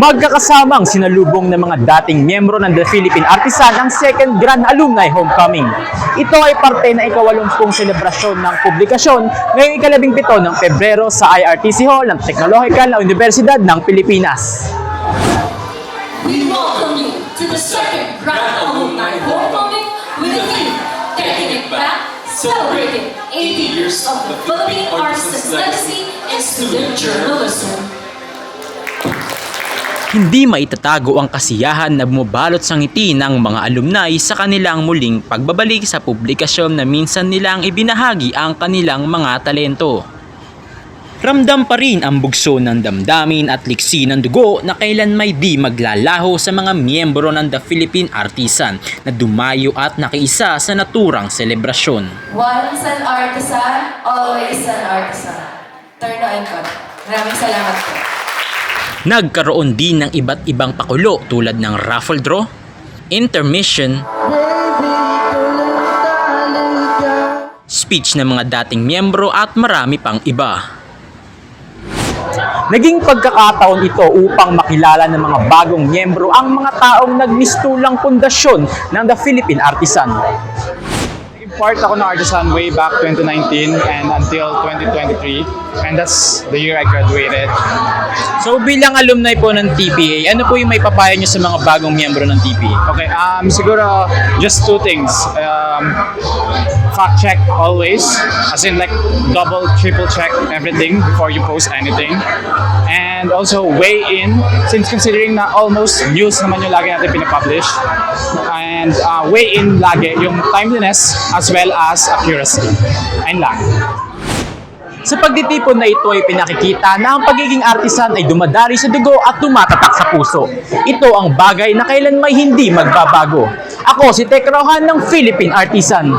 Magkakasamang sinalubong ng mga dating miyembro ng The Philippine Artisan ang second Grand Alumni Homecoming. Ito ay parte na ikawalumpung selebrasyon ng publikasyon ngayong ikalabing pito ng Pebrero sa IRTC Hall ng Teknolohikal na Universidad ng Pilipinas. We welcome you to the second Grand Alumni Homecoming with the theme Taking It Back, celebrating 80 years of the Philippine Artists' legacy in student journalism. Hindi maitatago ang kasiyahan na bumabalot sa ngiti ng mga alumni sa kanilang muling pagbabalik sa publikasyon na minsan nilang ibinahagi ang kanilang mga talento. Ramdam pa rin ang bugso ng damdamin at liksi ng dugo na kailan may di maglalaho sa mga miyembro ng The Philippine Artisan na dumayo at nakiisa sa naturang selebrasyon. Once an artisan, always an artisan. Turnoin ko. Maraming salamat po. Nagkaroon din ng iba't ibang pakulo tulad ng raffle draw, intermission, speech ng mga dating miyembro at marami pang iba. Naging pagkakataon ito upang makilala ng mga bagong miyembro ang mga taong nagmistulang pundasyon ng The Philippine Artisan. Naging part ako ng Artisan way back 2019 and until 2023. And that's the year I graduated. So bilang alumni po ng TPA, ano po yung may papayo nyo sa mga bagong miyembro ng TPA? Okay, um, siguro just two things. Um, fact check always, as in like double, triple check everything before you post anything. And also weigh in, since considering na almost news naman yung lagi natin pinapublish. And uh, weigh in lagi yung timeliness as well as accuracy. Ayun lang. Sa pagtitipon na ito ay pinakikita na ang pagiging artisan ay dumadari sa dugo at tumatatak sa puso. Ito ang bagay na kailan may hindi magbabago. Ako si Tek Rohan ng Philippine Artisan.